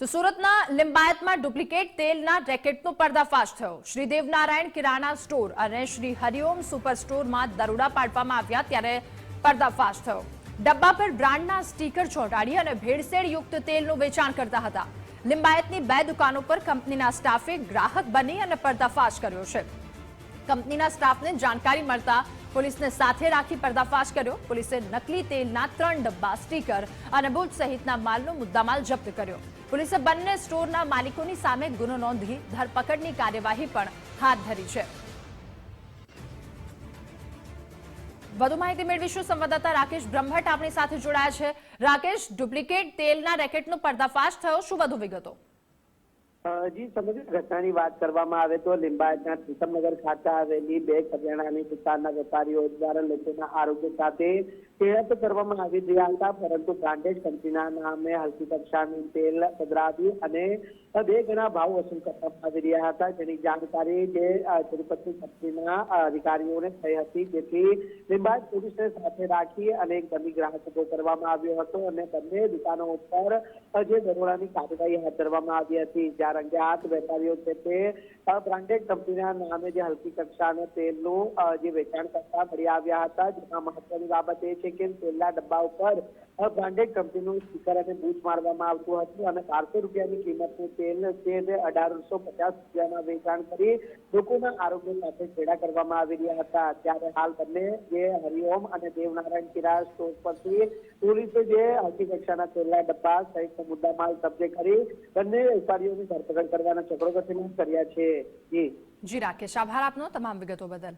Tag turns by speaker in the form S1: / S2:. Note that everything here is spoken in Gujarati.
S1: તો સુરતના લિંબાયતમાં ડુપ્લિકેટ તેલના રેકેટનો પર્દાફાશ થયો. શ્રી દેવનારાયણ કિરાણા સ્ટોર અને શ્રી હરિઓમ સુપર સ્ટોરમાં દરોડા પાડવામાં આવ્યા ત્યારે પર્દાફાશ થયો. ડબ્બા પર બ્રાન્ડના સ્ટીકર ચોંટાડી અને ભેળસેળ યુક્ત તેલનું વેચાણ કરતા હતા. લિંબાયતની બે દુકાનો પર કંપનીના સ્ટાફે ગ્રાહક બની અને પર્દાફાશ કર્યો છે. કંપનીના સ્ટાફને જાણકારી મળતા પોલીસને સાથે રાખી પર્દાફાશ કર્યો. પોલીસે નકલી તેલના ત્રણ ડબ્બા, સ્ટીકર અને બુટ સહિતના માલનો મુદ્દામાલ જપ્ત કર્યો. પોલીસે બંને સ્ટોરના માલિકોની સામે ગુનો નોંધી ધરપકડની કાર્યવાહી પણ હાથ ધરી છે. વધુ માહિતી મેળવીશું સંવાદદાતા રાકેશ બ્રહ્મટ આપણી સાથે જોડાયા છે. રાકેશ, ડુપ્લિકેટ તેલના રેકેટનો પર્દાફાશ થયો, શું વધુ વિગતો?
S2: જી, સમગ્ર ઘટનાની વાત કરવામાં આવે તો લિંબાયતના પ્રીતમનગર ખાતે આવેલી બે કરિયાણાની દુકાનના વેપારીઓ દ્વારા લોકોના આરોગ્ય સાથે ખેડત કરવામાં આવી રહ્યા હતા પરંતુ બ્રાન્ડેડ કંપનીના નામે હલકી કક્ષાનું તેલ પધરાવી અને બે ગણા ભાવ વસૂલ કરવામાં આવી રહ્યા હતા જેની જાણકારી જે તિરુપતિ કંપનીના અધિકારીઓને થઈ હતી જેથી લિંબાયત પોલીસને સાથે રાખી અને એક ડમી ગ્રાહક ઊભો કરવામાં આવ્યો હતો અને બંને દુકાનો ઉપર જે દરોડાની કાર્યવાહી હાથ ધરવામાં આવી હતી જ્યાં હાથ વેપારીઓ છે તે બ્રાન્ડેડ કંપનીના નામે જે હલકી કક્ષાના તેલનું જે વેચાણ કરતા મળી આવ્યા હતા, જેમાં મહત્વની બાબત એ છે કે તેલના ડબ્બા ઉપર બ્રાન્ડેડ કંપનીનું સ્ટીકર અને બૂટ મારવામાં આવતું હતું અને બારસો રૂપિયાની કિંમતનું તેલ છે તે અઢારસો પચાસ રૂપિયામાં વેચાણ કરી લોકોના આરોગ્ય સાથે છેડા કરવામાં આવી રહ્યા હતા. ત્યારે હાલ બંને જે હરિઓમ અને દેવનારાયણ કિરાણા સ્ટોર પરથી પોલીસે જે હલકી કક્ષાના તેલના ડબ્બા સહિત મુદ્દા માલ કબજે કરી બંને વેપારીઓની ધરપકડ કરવાના ચક્રો ગતિમાન કર્યા છે. જી.
S1: જી, રાકેશ, આભાર આપનો તમામ વિગતો બદલ.